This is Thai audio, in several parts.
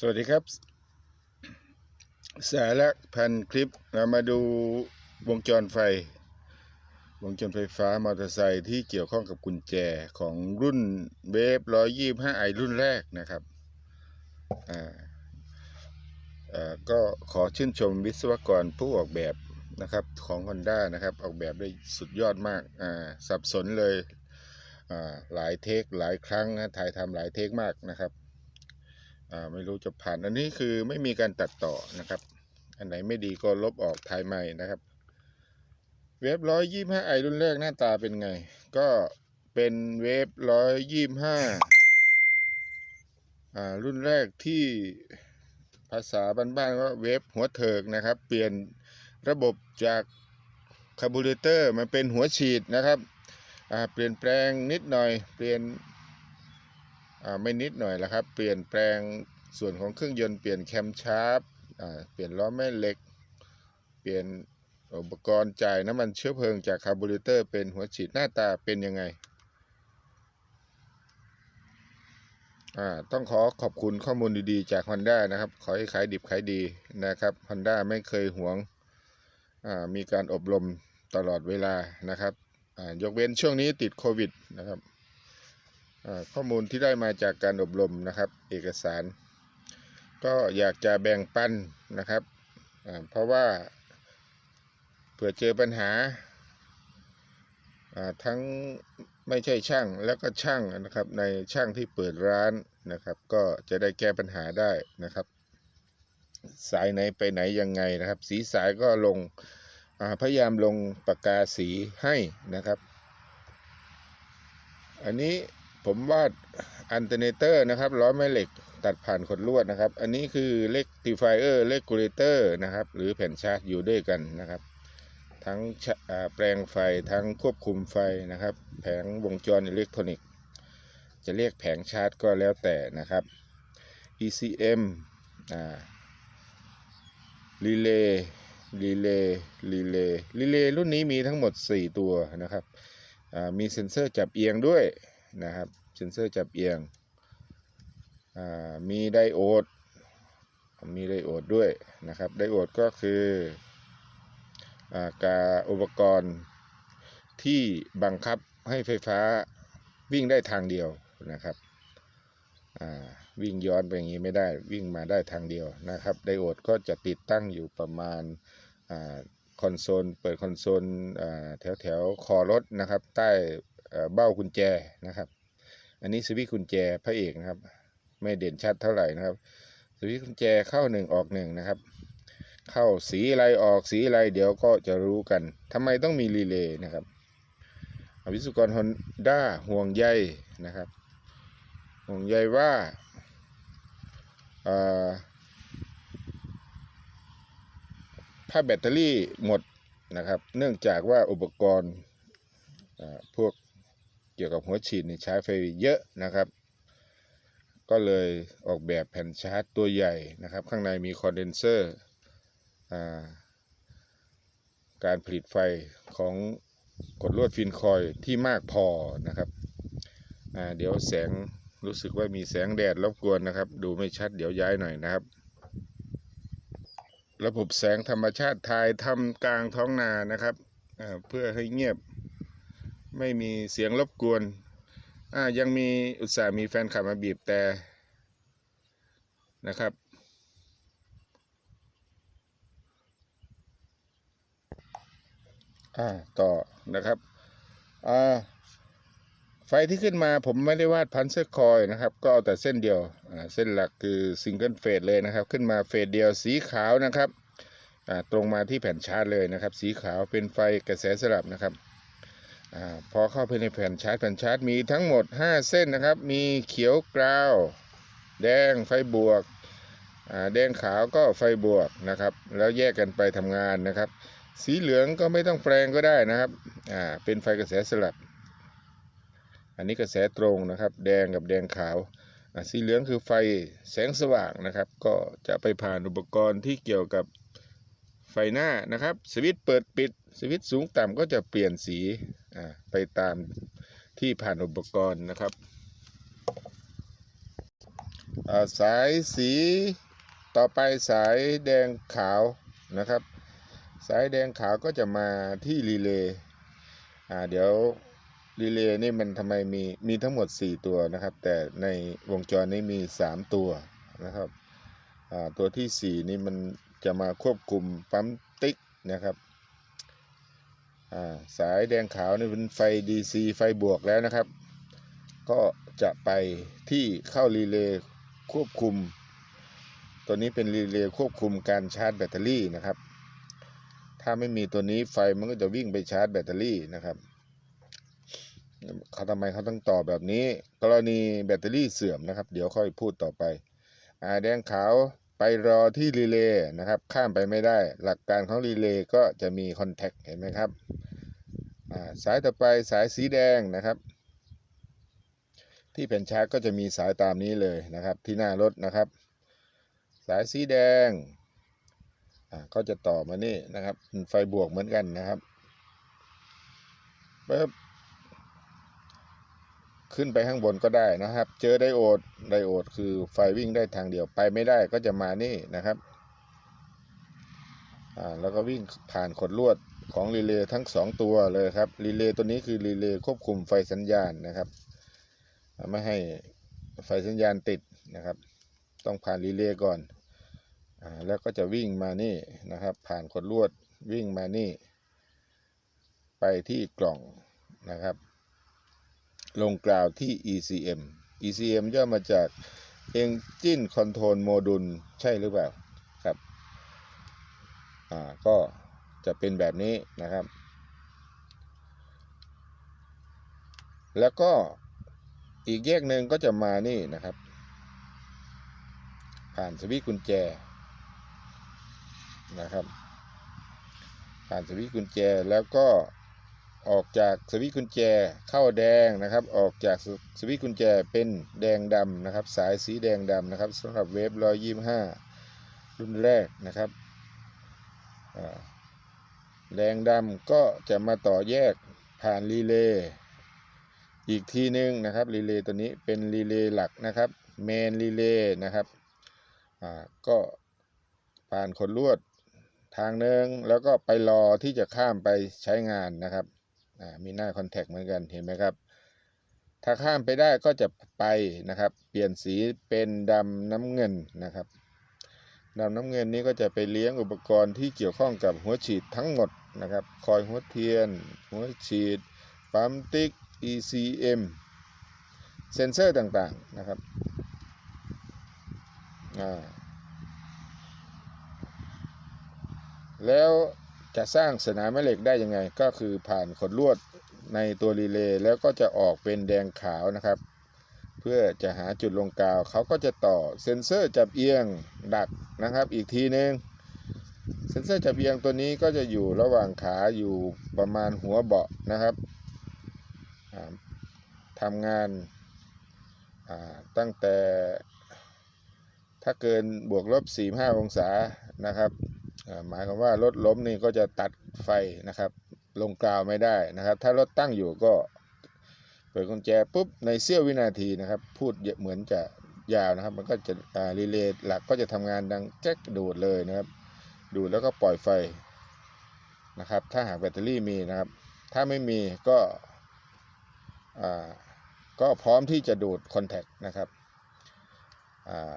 สวัสดีครับ สาระพันคลิปเรามาดูวงจรไฟ วงจรไฟฟ้ามอเตอร์ไซค์ที่เกี่ยวข้องกับกุญแจของรุ่นเวฟร้อยยี่ห้าไอรุ่นแรกนะครับอ่าอ่าก็ขอชื่นชมวิศวกรผู้ออกแบบนะครับของ Honda นะครับ ออกแบบได้สุดยอดมากอ่าสับสนเลยอ่าหลายเทคหลายครั้งนะถ่ายทำหลายเทคมากนะครับ อ่าไม่รู้จะผ่านอันนี้คือไม่มีการตัดต่อนะครับ อันไหนไม่ดีก็ลบออกถ่ายใหม่นะครับ เวฟร้อยยี่ห้าไอรุ่นแรกหน้าตาเป็นไง ก็เป็นเวฟร้อยยี่ห้าอ่ารุ่นแรกที่ภาษาบ้านๆก็เวฟหัวเถิกนะครับ เปลี่ยนระบบจากคาร์บูเรเตอร์มาเป็นหัวฉีดนะครับอ่าเปลี่ยนแปลงนิดหน่อย เปลี่ยน ไม่นิดหน่อยละครับ เปลี่ยนแปลงส่วนของเครื่องยนต์เปลี่ยนแคมชาร์ปอ่าเปลี่ยนล้อแม่เหล็ก เปลี่ยนอุปกรณ์จ่ายน้ำมันเชื้อเพลิงจากคาร์บูเรเตอร์เป็นหัวฉีดหน้าตาเป็นยังไงต้องขอขอบคุณข้อมูลดีๆจาก Honda นะครับ ขอให้ขายดิบขายดีนะครับ Honda ไม่เคยหวง มีการอบรมตลอดเวลานะครับยกเว้นช่วงนี้ติดโควิดนะครับ ข้อมูลที่ได้มาจากการอบรมนะครับ เอกสาร ก็อยากจะแบ่งปันนะครับ เพราะว่าเผื่อเจอปัญหาทั้งไม่ใช่ช่างแล้วก็ช่างนะครับในช่างที่เปิดร้านนะครับ ก็จะได้แก้ปัญหาได้นะครับ สายไหนไปไหนยังไงนะครับ สีสายก็ลงพยายามลงปากกาสีให้นะครับ อันนี้ ผมวาดอันเทอร์เนเตอร์นะครับล้อแม่เหล็กตัดผ่านขดลวดนะครับ อันนี้คือเลกติฟายเออร์เลกูเลเตอร์นะครับ หรือแผ่นชาร์จอยู่ด้วยกันนะครับ ทั้งแปลงไฟทั้งควบคุมไฟนะครับ แผงวงจรอิเล็กทรอนิกส์ จะเรียกแผงชาร์จก็แล้วแต่นะครับ ECM อ่ารีเลย์รีเลย์รีเลย์รีเลย์รุ่นนี้มีทั้งหมด 4 ตัวนะครับ มีเซ็นเซอร์จับเอียงด้วย นะครับเซนเซอร์จับเอียงมีไดโอด มีไดโอดด้วยนะครับ ไดโอดก็คืออาการอุปกรณ์ที่บังคับให้ไฟฟ้าวิ่งได้ทางเดียวนะครับวิ่งย้อนไปอย่างนี้ไม่ได้วิ่งมาได้ทางเดียวนะครับ ไดโอดก็จะติดตั้งอยู่ประมาณอาคอนโซล เปิดคอนโซลแถวแถวคอรถนะครับ ใต้ เบ้ากุญแจนะครับ อันนี้สวิตกุญแจพระเอกนะครับ ไม่เด่นชัดเท่าไหร่นะครับ สวิตกุญแจเข้าหนึ่งออกหนึ่งนะครับ เข้าสีอะไรออกสีอะไรเดี๋ยวก็จะรู้กันทำไมต้องมีรีเลย์นะครับวิศวกรฮอนด้าห่วงใยนะครับ ห่วงใยว่าถ้าแบตเตอรี่หมดนะครับ เนื่องจากว่าอุปกรณ์พวก เกี่ยวกับหัวฉีดนี่ใช้ไฟเยอะนะครับ ก็เลยออกแบบแผ่นชาร์จตัวใหญ่นะครับ ข้างในมีคอนเดนเซอร์การผลิตไฟของกดลวดฟินคอยที่มากพอนะครับ เดี๋ยวแสงรู้สึกว่ามีแสงแดดรบกวนนะครับ ดูไม่ชัดเดี๋ยวย้ายหน่อยนะครับ ระบบแสงธรรมชาติถ่ายทำกลางท้องนานะครับ เพื่อให้เงียบ ไม่มีเสียงรบกวนอ่ายังมีอุตส่าห์มีแฟนคลับมาบีบแต่นะครับ อ่าต่อนะครับอ่าไฟที่ขึ้นมาผมไม่ได้วาดพันเซอร์คอยนะครับ ก็เอาแต่เส้นเดียวอ่าเส้นหลักคือซิงเกิลเฟสเลยนะครับ ขึ้นมาเฟสเดียวสีขาวนะครับอ่าตรงมาที่แผ่นชาร์จเลยนะครับ สีขาวเป็นไฟกระแสสลับนะครับ อพอเข้าไปในแผ่นชาร์จแผ่นชาร์จมีทั้งหมด 5 เส้นนะครับ มีเขียวกราว แดงไฟบวกแดงขาวก็ไฟบวกนะครับ แล้วแยกกันไปทำงานนะครับ สีเหลืองก็ไม่ต้องแปลงก็ได้นะครับเป็นไฟกระแสสลับ อันนี้กระแสตรงนะครับ แดงกับแดงขาวสีเหลืองคือไฟแสงสว่างนะครับ ก็จะไปผ่านอุปกรณ์ที่เกี่ยวกับ ไฟหน้านะครับ สวิตช์เปิดปิด สวิตช์สูงต่ำก็จะเปลี่ยนสีไปตามที่ผ่านอุปกรณ์นะครับาสายสีต่อไปสายแดงขาวนะครับ สายแดงขาวก็จะมาที่รีเลย์เดี๋ยวรีเลย์นี่มันทำไมมีมีทั้งหมด 4 ตัวนะครับ แต่ในวงจรนี้มี 3 ตัวนะครับตัวทีสี่4 นี่มัน จะมาควบคุมปั๊มติ๊กนะครับาสายแดงขาวนี่เป็นไฟ DC ไฟบวกแล้วนะครับ ก็จะไปที่เข้ารีเลย์ควบคุม ตัวนี้เป็นรีเลย์ควบคุมการชาร์จแบตเตอรี่นะครับ ถ้าไม่มีตัวนี้ไฟมันก็จะวิ่งไปชาร์จแบตเตอรี่นะครับเขาทำไมเขาต้องต่อแบบนี้ กรณีแบตเตอรี่เสื่อมนะครับ เดี๋ยวค่อยพูดต่อไป อ่าแดงขาว ไปรอที่รีเลย์นะครับ ข้ามไปไม่ได้ หลักการของรีเลย์ก็จะมีคอนแทคเห็นไหมครับาสายต่อไปสายสีแดงนะครับ ที่แผ่นชาร์จก็จะมีสายตามนี้เลยนะครับ ที่หน้ารถนะครับ สายสีแดงก็จะต่อมานี่นะครับไฟบวกเหมือนกันนะครับปึ๊บ ขึ้นไปข้างบนก็ได้นะครับ เจอไดโอดไดโอดคือไฟวิ่งได้ทางเดียวไปไม่ได้ก็จะมานี่นะครับอ่าแล้วก็วิ่งผ่านขดลวดของรีเลย์ทั้งสองตัวเลยครับรีเลย์ตัวนี้คือรีเลย์ควบคุมไฟสัญญาณนะครับอ่าไม่ให้ไฟสัญญาณติดนะครับ ต้องผ่านรีเลย์ก่อนอ่าแล้วก็จะวิ่งมานี่นะครับ ผ่านขดลวดวิ่งมานี่ ไปที่กล่องนะครับ ลงกราวที่ ECM ECM ย่อมาจาก Engine Control Module ใช่หรือเปล่าครับอ่าก็จะเป็นแบบนี้นะครับ แล้วก็อีกแยกหนึ่งก็จะมานี่นะครับ ผ่านสวิตช์กุญแจนะครับ ผ่านสวิตช์กุญแจแล้วก็ ออกจากสวิตช์กุญแจเข้าแดงนะครับ ออกจากสวิตช์กุญแจเป็นแดงดำนะครับ สายสีแดงดำนะครับสำหรับเวฟร้อยยี่ห้ารุ่นแรกนะครับแดงดำก็จะมาต่อแยกผ่านรีเลย์อีกทีหนึงนะครับรีเลย์ตัวนี้เป็นรีเลย์หลักนะครับเมนรีเลย์นะครับก็ผ่านขนลวดทางหนึ่งแล้วก็ไปรอที่จะข้ามไปใช้งานนะครับ มีหน้าคอนแทคเหมือนกันเห็นไหมครับ ถ้าข้ามไปได้ก็จะไปนะครับ เปลี่ยนสีเป็นดำน้ำเงินนะครับดำน้ำเงินนี้ก็จะไปเลี้ยงอุปกรณ์ที่เกี่ยวข้องกับหัวฉีดทั้งหมดนะครับ คอยหัวเทียน หัวฉีด ปั๊มติ๊ก ECM เซนเซอร์ต่างๆนะครับแล้ว จะสร้างสนามแม่เหล็กได้ยังไง ก็คือผ่านขดลวดในตัวรีเลย์แล้วก็จะออกเป็นแดงขาวนะครับ เพื่อจะหาจุดลงกาว เขาก็จะต่อเซ็นเซอร์จับเอียงดักนะครับอีกทีหนึงเซ็นเซอร์จับเอียงตัวนี้ก็จะอยู่ระหว่างขาอยู่ประมาณหัวเบาะนะครับทำงานตั้งแต่ถ้าเกินบวกลบ45องศานะครับ หมายความว่ารถล้มนี่ก็จะตัดไฟนะครับ ลงกราวไม่ได้นะครับ ถ้ารถตั้งอยู่ก็เปิดกุญแจปุ๊บในเสี้ยววินาทีนะครับ พูดเยอะเหมือนจะยาวนะครับ มันก็จะรีเลย์หลักก็จะทำงานดังแจ๊กดูดเลยนะครับ ดูดแล้วก็ปล่อยไฟนะครับ ถ้าหากแบตเตอรี่มีนะครับ ถ้าไม่มีก็ก็พร้อมที่จะดูดคอนแทคนะครับอ่า อ่า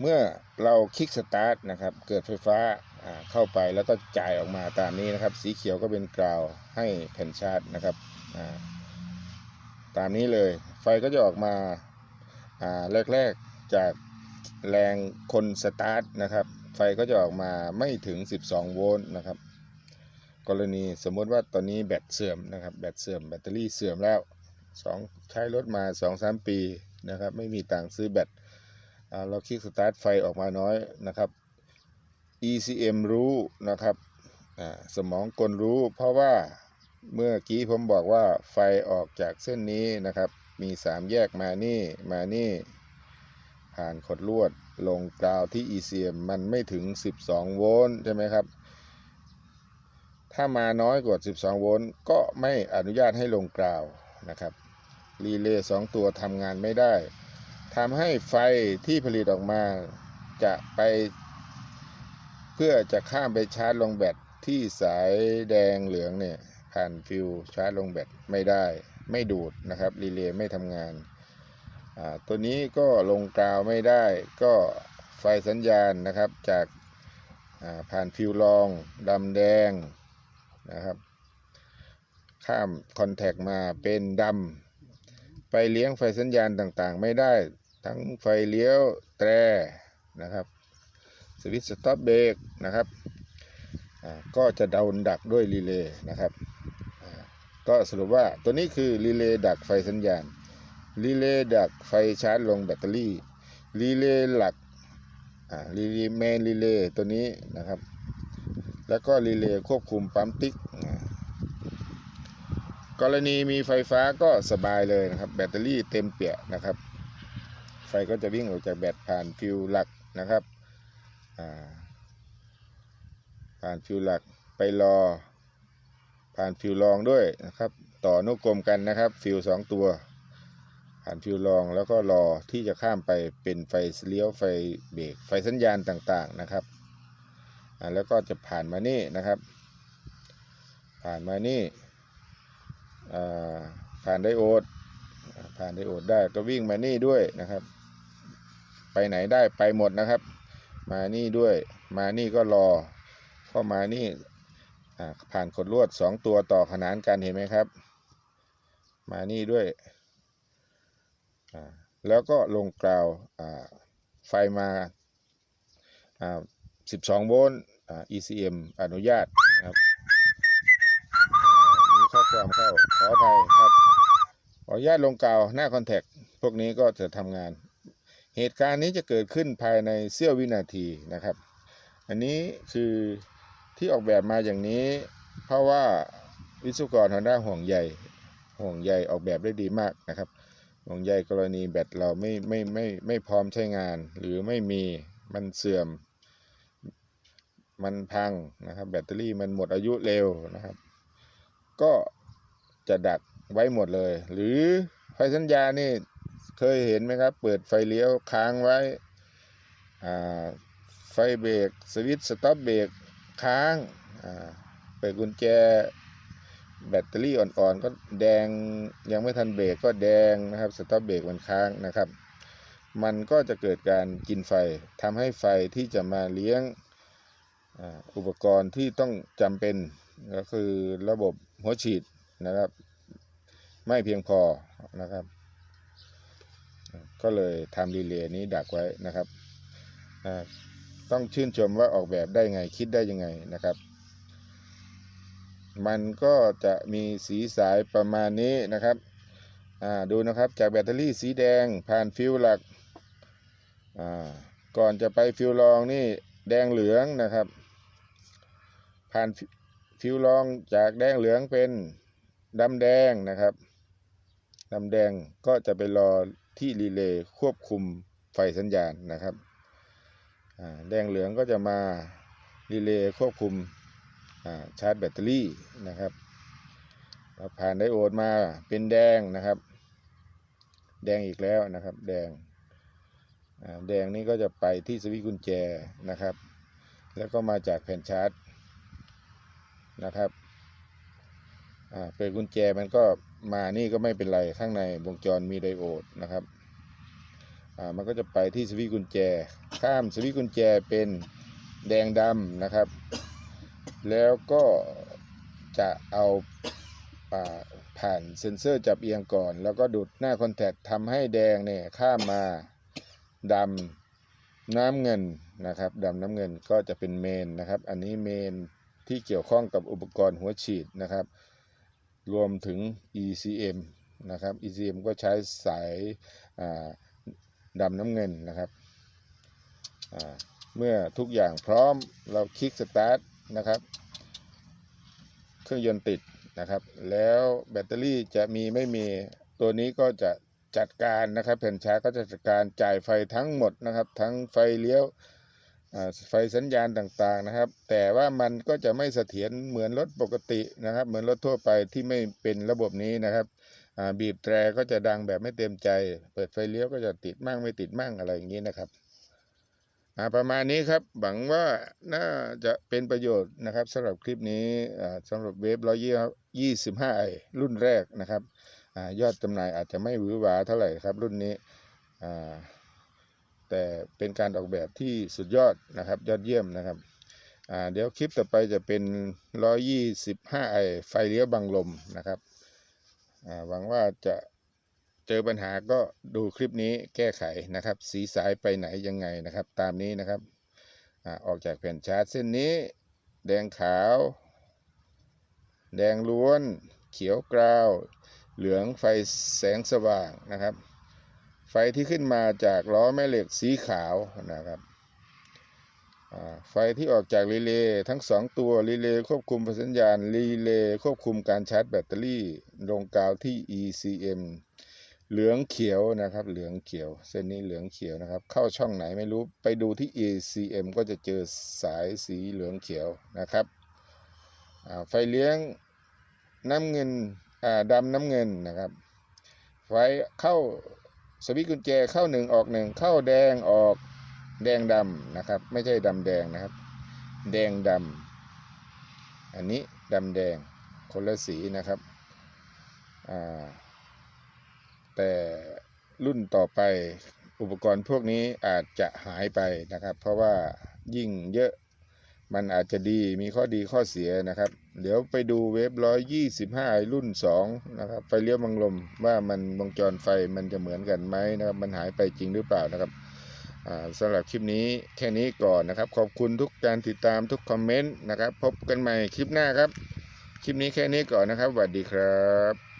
เมื่อเราคลิกสตาร์ทนะครับ เกิดไฟฟ้าเข้าไปแล้วก็จ่ายออกมาตามนี้นะครับ สีเขียวก็เป็นกราวให้แผ่นชาร์จนะครับตามนี้เลย ไฟก็จะออกมาแรกๆจากแรงคนสตาร์ทนะครับ ไฟก็จะออกมาไม่ถึง 12 โวลต์นะครับ กรณีสมมติว่าตอนนี้แบตเสื่อมนะครับ แบตเสื่อมแบตเตอรี่เสื่อมแล้วสองใช้รถมา 2-3 ปีนะครับ ไม่มีตังค์ซื้อแบต เราคลิกสตาร์ทไฟออกมาน้อยนะครับ ECM รู้นะครับสมองกลรู้ เพราะว่าเมื่อกี้ผมบอกว่าไฟออกจากเส้นนี้นะครับ มี3แยกมานี่มานี่ ผ่านขดลวดลงกราวที่ ECM มันไม่ถึง 12 โวลต์ใช่ไหมครับ ถ้ามาน้อยกว่า 12 โวลต์ก็ไม่อนุญาตให้ลงกราวนะครับ รีเลย์สองตัวทำงานไม่ได้ ทำให้ไฟที่ผลิตออกมาจะไป เพื่อจะข้ามไปชาร์จลงแบตที่สายแดงเหลืองเนี่ยผ่านฟิวชาร์จลงแบตไม่ได้ไม่ดูดนะครับรีเลย์ไม่ทำงาน ตัวนี้ก็ลงกราวไม่ได้ก็ไฟสัญญาณนะครับจากาผ่านฟิวรองดำแดงนะครับข้ามคอนแทคมาเป็นดำไปเลี้ยงไฟสัญญาณต่างๆ ไม่ได้ ทั้งไฟเลี้ยวแตรนะครับสวิตช์สต็อปเบรกนะครับก็จะดาวน์ดักด้วยรีเลย์นะครับก็สรุปว่าตัวนี้คือรีเลย์ดักไฟสัญญาณรีเลย์ดักไฟชาร์จลงแบตเตอรี่รีเลย์หลักรีเลย์แมนรีเลย์ตัวนี้นะครับ แล้วก็รีเลย์ควบคุมปั๊มติ๊ก กรณีมีไฟฟ้าก็สบายเลยนะครับ แบตเตอรี่เต็มเปี่ยนะครับ ไฟก็จะวิ่งออกจากแบตผ่านฟิวหลักนะครับผ่านฟิวหลักไปรอ ผ่านฟิวรองด้วยนะครับ ต่อนุกรมกันนะครับ ฟิวสองตัว ผ่านฟิวรองแล้วก็รอที่จะข้ามไปเป็นไฟเลี้ยวไฟเบรกไฟสัญญาณต่างๆนะครับแล้วก็จะผ่านมานี่นะครับ ผ่านมานี่ผ่านไดโอดผ่านไดโอดได้ก็วิ่งมานี่ด้วยนะครับ ไปไหนได้ไปหมดนะครับ มานี่ด้วยมานี่ก็รอเข้ามานี่อ่าผ่านขดลวดสองตัวต่อขนานกันเห็นไหมครับ มานี่ด้วยอ่าแล้วก็ลงกราวอ่าไฟมาอ่า12 โวลต์อ่า ECM อนุญาตนะครับอ่ามีข้อความเข้าขออภัยครับขออนุญาตลงกราวหน้าคอนแทคพวกนี้ก็จะทำงาน เหตุการณ์นี้จะเกิดขึ้นภายในเสี้ยววินาทีนะครับ อันนี้คือที่ออกแบบมาอย่างนี้ เพราะว่าวิศวกรฮอนด้าห่วงใยห่วงใยออกแบบได้ดีมากนะครับ ห่วงใยกรณีแบตเราไม่ไม่ไม่ไม่พร้อมใช้งาน หรือไม่มีมันเสื่อม มันพังนะครับแบตเตอรี่มันหมดอายุเร็วนะครับ ก็จะดักไว้หมดเลย หรือไฟสัญญาณนี่ เคยเห็นไหมครับ เปิดไฟเลี้ยวค้างไว้ ไฟเบรกสวิตช์สต็อปเบรกค้างเปิดกุญแจ แบตเตอรี่อ่อนๆ ก็แดงยังไม่ทันเบรกก็แดงนะครับสต็อปเบรกมันค้างนะครับ มันก็จะเกิดการกินไฟทำให้ไฟที่จะมาเลี้ยงอุปกรณ์ที่ต้องจำเป็นก็คือระบบหัวฉีดนะครับ ไม่เพียงพอนะครับ ก็เลยทำรีเลย์นี้ดักไว้นะครับต้องชื่นชมว่าออกแบบได้ไงคิดได้ยังไงนะครับ มันก็จะมีสีสายประมาณนี้นะครับดูนะครับจากแบตเตอรี่สีแดงผ่านฟิวหลักก่อนจะไปฟิวรองนี่แดงเหลืองนะครับ ผ่านฟิฟิวรองจากแดงเหลืองเป็นดำแดงนะครับดำแดงก็จะไปรอ ที่รีเลย์ควบคุมไฟสัญญาณนะครับแดงเหลืองก็จะมารีเลย์ควบคุมชาร์จแบตเตอรี่นะครับผ่านไดโอดมาเป็นแดงนะครับ แดงอีกแล้วนะครับ แดงแดงนี่ก็จะไปที่สวิตช์กุญแจนะครับ แล้วก็มาจากแผ่นชาร์จนะครับเปิดกุญแจมันก็ มานี่ก็ไม่เป็นไรข้างในวงจรมีไดโอดนะครับอ่ามันก็จะไปที่สวิตช์กุญแจ ข้ามสวิตช์กุญแจเป็นแดงดำนะครับ แล้วก็จะเอาอ่าผ่านเซ็นเซอร์จับเอียงก่อน แล้วก็ดูดหน้าคอนแทคทำให้แดงเนี่ยข้ามมาดำน้ำเงินนะครับดำน้ำเงินก็จะเป็นเมนนะครับ อันนี้เมนที่เกี่ยวข้องกับอุปกรณ์หัวฉีดนะครับ รวมถึง ECM นะครับ ECM ก็ใช้สายาดำน้ำเงินนะครับ เมื่อทุกอย่างพร้อมเราคลิกสตาร์ทนะครับ เครื่องยนต์ติดนะครับ แล้วแบตเตอรี่จะมีไม่มีตัวนี้ก็จะจัดการนะครับแผ่นชาร์จก็จะจัดการจ่ายไฟทั้งหมดนะครับ ทั้งไฟเลี้ยว ไฟสัญญาณต่างๆนะครับ แต่ว่ามันก็จะไม่เสถียรเหมือนรถปกตินะครับ เหมือนรถทั่วไปที่ไม่เป็นระบบนี้นะครับบีบแตรก็จะดังแบบไม่เต็มใจ เปิดไฟเลี้ยวก็จะติดมั่งไม่ติดมั่งอะไรอย่างนี้นะครับประมาณนี้ครับหวังว่าน่าจะเป็นประโยชน์นะครับสำหรับคลิปนี้สำหรับเวฟร้อยยี่สิบห้าไอรุ่นแรกนะครับอยอดจำหน่ายอาจจะไม่หวือหวาเท่าไหร่ครับรุ่นนี้อ่า แต่เป็นการออกแบบที่สุดยอดนะครับ ยอดเยี่ยมนะครับเดี๋ยวคลิปต่อไปจะเป็น 125ไอไฟเลี้ยวบังลมนะครับหวังว่าจะเจอปัญหาก็ดูคลิปนี้แก้ไขนะครับ สีสายไปไหนยังไงนะครับ ตามนี้นะครับอออกจากแผ่นชาร์จเส้นนี้ แดงขาว แดงล้วน เขียวกราว เหลืองไฟแสงสว่างนะครับ ที่ขึ้นมาจากล้อแม่เหล็กสีขาวนะครับไฟที่ออกจากรีเลย์ทั้งสองตัวรีเลย์ควบคุมสัญญาณรีเลย์ควบคุมการชาร์จแบตเตอรี่ลงกาวที่ ECM เหลืองเขียวนะครับ เหลืองเขียว เส้นนี้เหลืองเขียวนะครับ เข้าช่องไหนไม่รู้ไปดูที่ ECM ก็จะเจอสายสีเหลืองเขียวนะครับไฟเลี้ยงน้ำเงินดำน้ำเงินนะครับ ไฟเข้า สวิตช์กุญแจเข้าหนึ่งออกหนึ่งเข้าแดงออกแดงดำนะครับ ไม่ใช่ดำแดงนะครับ แดงดำอันนี้ดำแดงคนละสีนะครับแต่รุ่นต่อไปอุปกรณ์พวกนี้อาจจะหายไปนะครับ เพราะว่ายิ่งเยอะ มันอาจจะดีมีข้อดีข้อเสียนะครับ เดี๋ยวไปดูเวฟร้อยยี่สิบห้ารุ่นสองนะครับ ไฟเลี้ยวบังลมว่ามันวงจรไฟมันจะเหมือนกันไหมนะครับ มันหายไปจริงหรือเปล่านะครับอ่าสำหรับคลิปนี้แค่นี้ก่อนนะครับ ขอบคุณทุกการติดตามทุกคอมเมนต์นะครับ พบกันใหม่คลิปหน้าครับ คลิปนี้แค่นี้ก่อนนะครับสวัสดีครับ